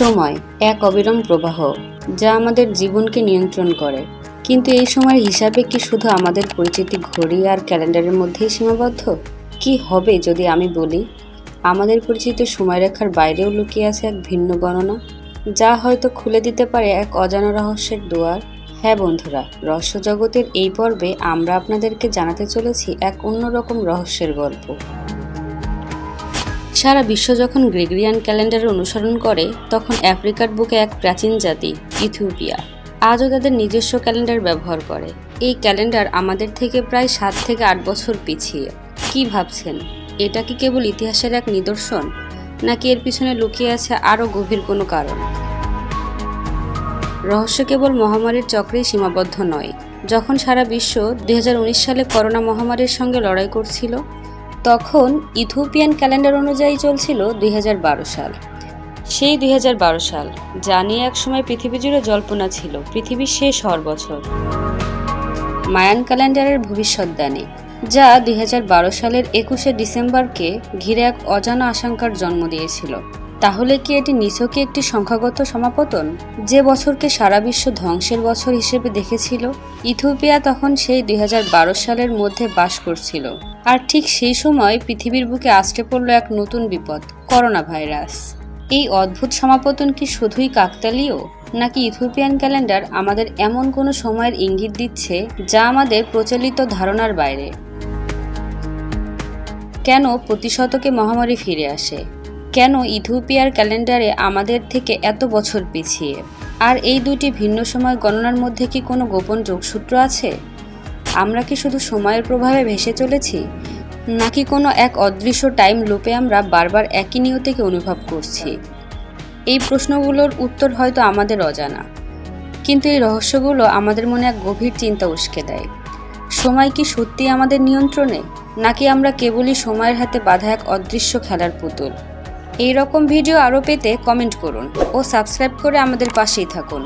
সময় এক অবিরাম প্রবাহ, যা আমাদের জীবনকে নিয়ন্ত্রণ করে। কিন্তু এই সময়ের হিসাবে কি শুধু আমাদের পরিচিতি ঘড়ি আর ক্যালেন্ডারের মধ্যেই সীমাবদ্ধ? কি হবে যদি আমি বলি, আমাদের পরিচিত সময়রেখার বাইরেও লুকিয়ে আছে এক ভিন্ন গণনা, যা হয়তো খুলে দিতে পারে এক অজানা রহস্যের দুয়ার? হ্যাঁ বন্ধুরা রহস্য জগতের এই পর্বে আমরা আপনাদেরকে জানাতে চলেছি এক অন্যরকম রহস্যের গল্প। সারা বিশ্ব যখন গ্রেগরিয়ান ক্যালেন্ডার অনুসরণ করে, তখন আফ্রিকার বুকে এক প্রাচীন জাতি, ইথিওপিয়া। আজও তাদের নিজস্ব ক্যালেন্ডার ব্যবহার করে। এই ক্যালেন্ডার আমাদের থেকে প্রায় সাত থেকে আট বছর পিছিয়ে। কি ভাবছেন? এটা কি কেবল ইতিহাসের এক নিদর্শন? নাকি এর পিছনে লুকিয়ে আছে আরও গভীর কোনো কারণ? রহস্য কেবল মহামারীর চক্রেই সীমাবদ্ধ নয়। যখন সারা বিশ্ব দু হাজার উনিশ সালে করোনা মহামারীর সঙ্গে লড়াই করছিল তখন ইথিওপিয়ান ক্যালেন্ডার অনুযায়ী চলছিল দুই হাজার বারো সাল। সেই দুই হাজার বারো সাল, যা নিয়ে একসময় পৃথিবী জুড়ে জল্পনা ছিল পৃথিবীর শেষ হওয়ার বছর। মায়ান ক্যালেন্ডারের ভবিষ্যৎদানী যা দুই হাজার বারো সালের একুশে ডিসেম্বরকে ঘিরে এক অজানা আশঙ্কার জন্ম দিয়েছিল। তাহলে কি এটি নিছকই একটি সংখ্যাগত সমাপতন? যে বছরকে সারা বিশ্ব ধ্বংসের বছর হিসেবে দেখেছিল, ইথিওপিয়া তখন সেই দুই হাজার বারো সালের মধ্যে বাস করছিল। আর ঠিক সেই সময় পৃথিবীর বুকে আষ্টে পড়ল এক নতুন বিপদ করোনা ভাইরাস এই অদ্ভুত সমাপতন কি শুধুই কাকতালীয়? নাকি ইথিওপিয়ান ক্যালেন্ডার আমাদের এমন কোনো সময়ের ইঙ্গিত দিচ্ছে যা আমাদের প্রচলিত ধারণার বাইরে? কেন প্রতি শতকে মহামারী ফিরে আসে? কেন ইথিওপিয়ার ক্যালেন্ডারে আমাদের থেকে এত বছর পিছিয়ে? আর এই দুটি ভিন্ন সময় গণনার মধ্যে কি কোনো গোপন যোগসূত্র আছে? আমরা কি শুধু সময়ের প্রভাবে ভেসে চলেছি? নাকি কোনো এক অদৃশ্য টাইম লুপে আমরা বারবার একই নিয়তিকে অনুভব করছি? এই প্রশ্নগুলোর উত্তর হয়তো আমাদের অজানা। কিন্তু এই রহস্যগুলো আমাদের মনে এক গভীর চিন্তা উস্কে দেয়। সময় কি সত্যি আমাদের নিয়ন্ত্রণে? নাকি আমরা কেবলই সময়ের হাতে বাঁধা এক অদৃশ্য খেলার পুতুল? এই রকম ভিডিও আরও পেতে কমেন্ট করুন ও সাবস্ক্রাইব করে আমাদের পাশেই থাকুন।